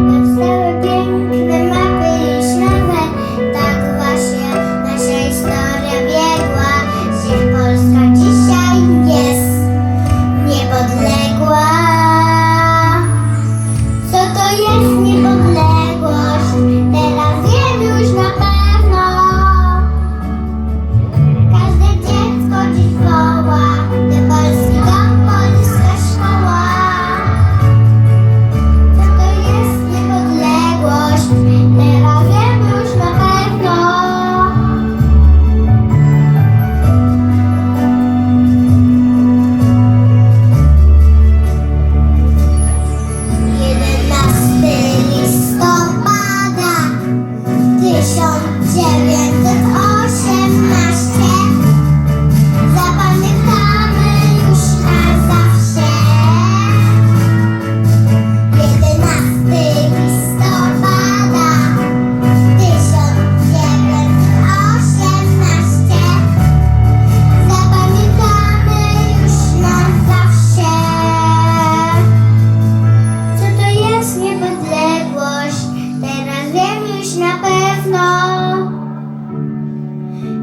It's start again.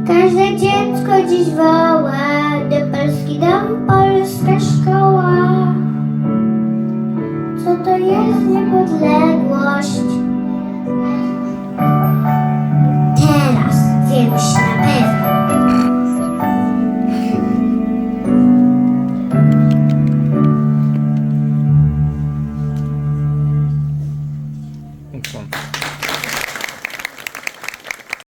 Każde dziecko dziś woła do Polski dom, polska szkoła. Co to jest niepodległość?